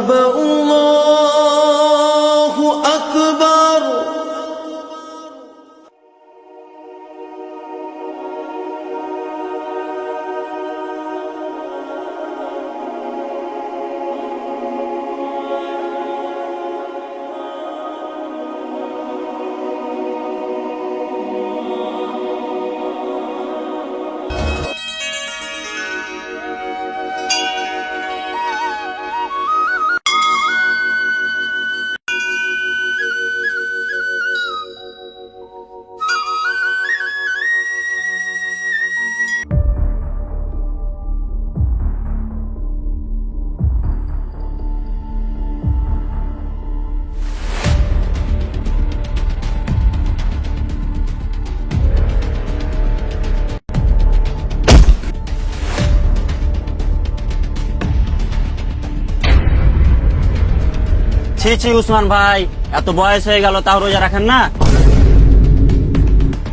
أكبر ছি ছি উসমান ভাই এত বয়স হয়ে গেল তাও রোজা রাখেন না?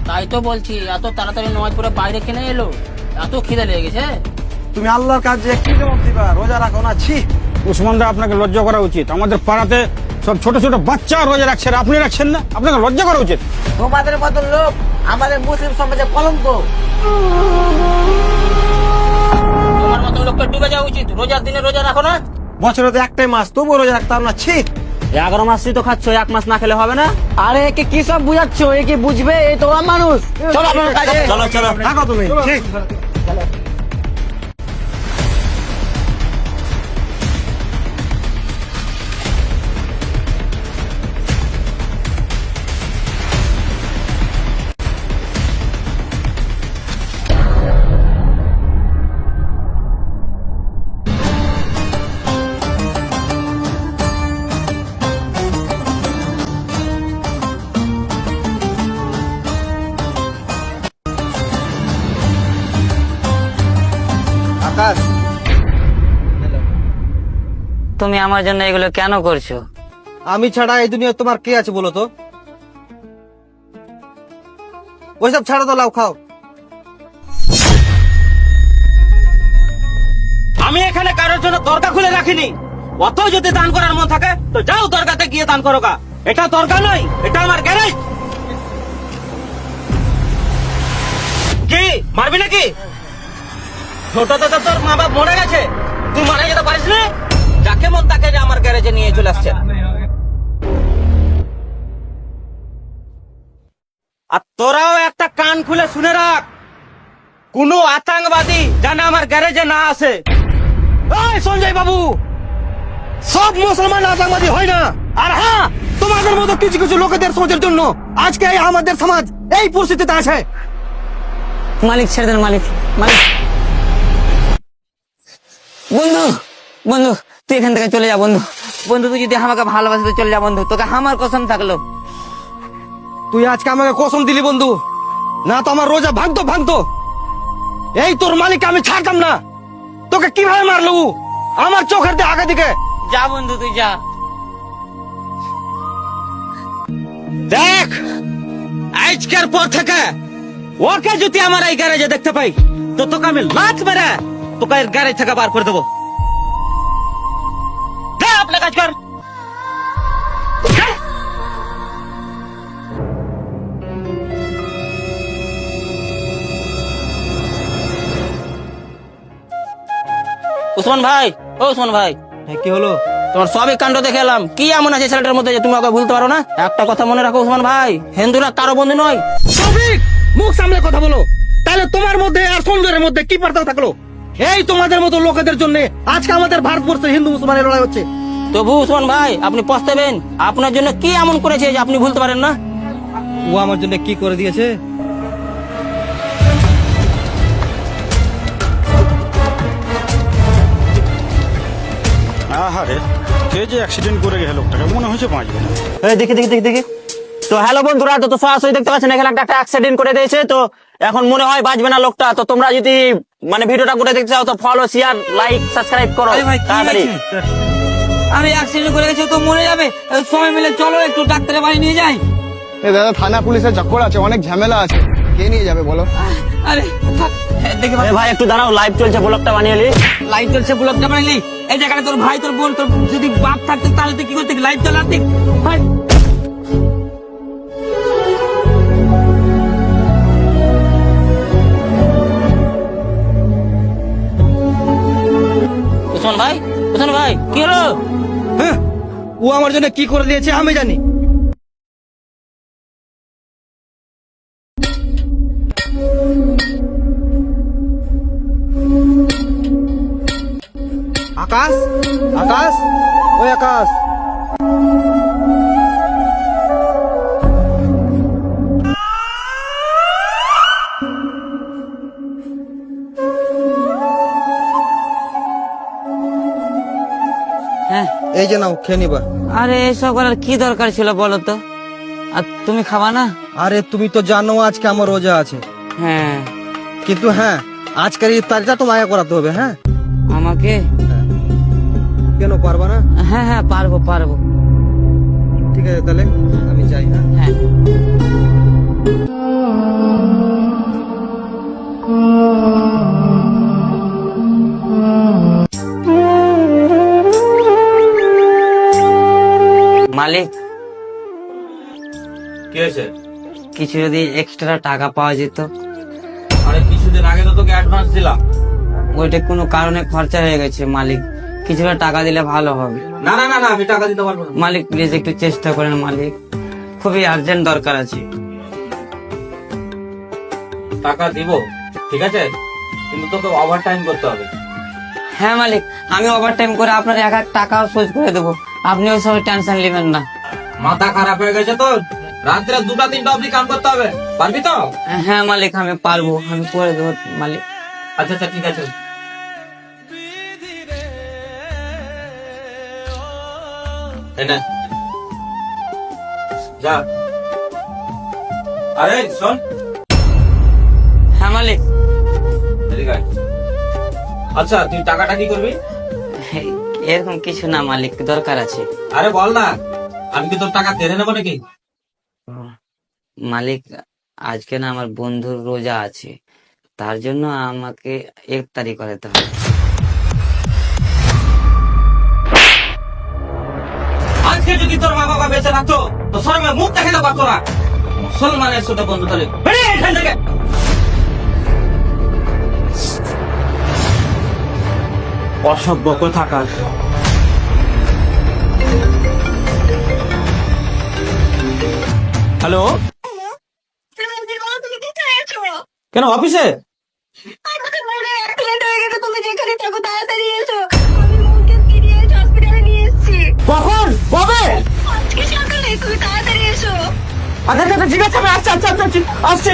তাই তো বলছি এত তাড়াতাড়ি নামাজ পড়ে বাইরে কেনে এলো? এত খিদে লেগে গেছে। তুমি আল্লাহর কাছে কি জবাব দিবা? রোজা রাখো না ছি। উসমানদা আপনাকে লজ্জা করা উচিত। আমাদের পাড়াতে সব ছোট ছোট বাচ্চা রোজা রাখছেন আপনি রাখছেন না? আপনাকে লজ্জা করা উচিত। তোমাদের মতো লোক আমাদের মুসলিম সমাজে কলঙ্ক। তোমার মতো লোককে ডুবে যাওয়া উচিত। রোজার দিনে রোজা রাখো না। বছরে তো একটাই মাস তবুও রোজা রাখতাম না ছি। এগারো মাসই তো খাচ্ছ এক মাস না খেলে হবে না? আরে একে কি সব বুঝাচ্ছ? এ কি বুঝবে? এই তোরা মানুষ। চলো চলো চলো। থাকো তুমি। ঠিক তুমি আমার জন্য এগুলো কেন করছ? আমি ছাড়া এই দুনিয়া তোমার কে আছে বলো তো? ওইসব ছাড়া তো লাউ খাও। আমি এখানে কারোর জন্য দরগা খুলে রাখিনি। অত যদি দান করার মন থাকে, তো যাও দরগাতে গিয়ে দান করো গা। এটা দরগা নয়, এটা আমার গ্যারেজ। কি, মারবি নাকি? ছোট তো তোর মা বাপ মরে গেছে। তুই মারা যেতে পারিস না? যাকে মন তাকে আমার গ্যারেজে নিয়ে চলে আসছে আর তোরাও একটা কান খুলে শুনে রাখ, কোন আতঙ্কবাদী যেন আমার গ্যারেজে না আসে। সঞ্জয় বাবু, সব মুসলমান আতঙ্কবাদী হয় না। আর হ্যাঁ তোমাদের মতো কিছু কিছু লোকেদের সোচের জন্য আজকে আমাদের সমাজ এই পরিস্থিতিতে আছে। মালিক ছেড়ে দেন, মালিক মালিক। বন্ধু বন্ধু তুই এখান থেকে চলে যা বন্ধু। বন্ধু তুই যদি আমাকে ভালোবাসে তো চলে যা বন্ধু। তোকে আমার কসম থাকল। তুই আজকে আমাকে কসম দিলি বন্ধু। না তো আমার রোজা ভাঙতো ভাঙতো। এই তোর মালিক আমি ছাড়তাম না। তোকে কীভাবে মারলো আমার চোখের দিয়ে আগে দিকে। যা বন্ধু তুই যা। দেখ আজকের পর থেকে ওকে যদি আমার এই গ্যারেজে দেখতে পাই তো তোকে আমি লাত মেরে তোকে এর গ্যারেজ থেকে বার করে দেবো। যা আপনি কাজ কর। উসমান ভাই ও উসমান ভাই। কি হলো? তোমার সবই কাণ্ড দেখে এলাম। কি এমন আছে ছেলেটার মধ্যে যে তুমি ওকে ভুলতে পারো না? একটা কথা মনে রাখো উসমান ভাই হিন্দুরা কারও বন্ধু নয়। সবিক মুখ সামলে কথা বলো। তাহলে তোমার মধ্যে আর সৌন্দর্যের মধ্যে কি পার্থক্য থাকল? এই তোমাদের মতো লোকেদের জন্য আজকে আমাদের ভারতবর্ষে হিন্দু মুসলমানের লড়াই হচ্ছে। তবু উসমান ভাই আপনি পস্তাবেন। আপনার জন্য কি এমন করেছে যে আপনি ভুলতে পারেন না? ও আমার জন্য কি করে দিয়েছে? আহারে কে যে অ্যাক্সিডেন্ট করে গেছে লোকটাকে? মনে হয়েছে বাঁচবে না। এই দেখি দেখি দেখি দেখি। তো হ্যালো বন্ধুরা তো তো সরাসরি দেখতে পাচ্ছেন এখানে একটা অ্যাক্সিডেন্ট করে দিয়েছে। তো এখন মনে হয় বাঁচবে না লোকটা। তো তোমরা যদি মানে ভিডিওটা করে দেখতে চাও তো ফলো শেয়ার লাইক সাবস্ক্রাইব করো। তাড়াতাড়ি। আরে অ্যাক্সিডেন্ট করে গেছি তো মরে যাবে। সবাই মিলে চলো একটু ডাক্তারের বাড়ি নিয়ে যাই। এ দাদা থানা পুলিশের চক্কর আছে অনেক ঝামেলা আছে। কে নিয়ে যাবে বলো? আরে থাক, দেখে ভাই একটু দাঁড়াও লাইভ চলছে ব্লগটা বানিয়ে নি। লাইট জ্বলছে ব্লকটা বানাইলি এই জায়গাটা তোর ভাই তোর বোন তোর যদি বাপ থাকতো তাহলে তুই কি করতে? লাইভ চালাতে? ভাই। ভাই উসমান ভাই কি হলো? ও আমার জন্য কি করে দিয়েছে আমি জানি। আকাশ? আকাশ? ওই আকাশ। এই যে নাও খেয়ে নিবা। আরে এসব করার কি দরকার ছিল বলো তো? আর তুমি খাবা না? আরে তুমি তো জানো আজকে আমার রোজা আছে। হ্যাঁ। কিন্তু হ্যাঁ আজকের ইফতারিটা তোমাকে করাতে হবে হ্যাঁ? আমাকে? কেন পারবা না? হ্যাঁ হ্যাঁ পারব পারব। ঠিক আছে তাহলে আমি যাই হ্যাঁ? হ্যাঁ। কিছু যদি এক্সট্রা টাকা পাওয়া যেত। আরে কিছুদিন আগে তো তোকে অ্যাডভান্স দিলাম। ওইটা কোনো কারণে খরচা হয়ে গেছে মালিক। কিছুটা টাকা দিলে ভালো হবে। না না না না আমি টাকা দিতে পারব না। মালিক প্লিজ একটু চেষ্টা করেন মালিক। খুবই আর্জেন্ট দরকার আছে। টাকা দিব ঠিক আছে? কিন্তু তোকে ওভার টাইম করতে হবে। হ্যাঁ মালিক আমি ওভার টাইম করে আপনার এক এক টাকাও শোধ করে দেবো। আপনি ওই সময় টেনশন নেবেন না। মাথা খারাপ হয়ে গেছে তোর? রাত্রে দুটা তিনটা অবধি কাম করতে হবে। পারবি তো? হ্যাঁ মালিক আমি পারব। আমি করে দেবো মালিক। আচ্ছা আচ্ছা ঠিক আছে। যা। আরে শোন। হ্যাঁ মালিক। আচ্ছা তুই টাকাটা কি করবি? এরকম কিছু না মালিক দরকার আছে। আরে বল না। আমি কি তোর টাকা কেড়ে নেব নাকি? মালিক আজকে না আমার বন্ধুর রোজা আছে, তার জন্য আমাকে ইফতারি করাতে হবে। আজকে যদি তোর মা বাবা বেঁচে থাকতো, তো সরমে মুখ পারতো না। মুসলমানের বন্ধু এখান থেকে। অসভ্য কোথাকার হ্যালো তুমি কোথায় আছো কেন অফিসে আমাকে মনে অ্যাক্সিডেন্ট হয়ে গেছে তুমি যেখানে থাকো তাড়াতাড়ি এসো আমি মনকে ফিরিয়ে হসপিটালে নিয়ে অফিসে কখন? কবে? আচ্ছা আচ্ছা ঠিক আছে আমি আসছি আচ্ছা আচ্ছা আসছি।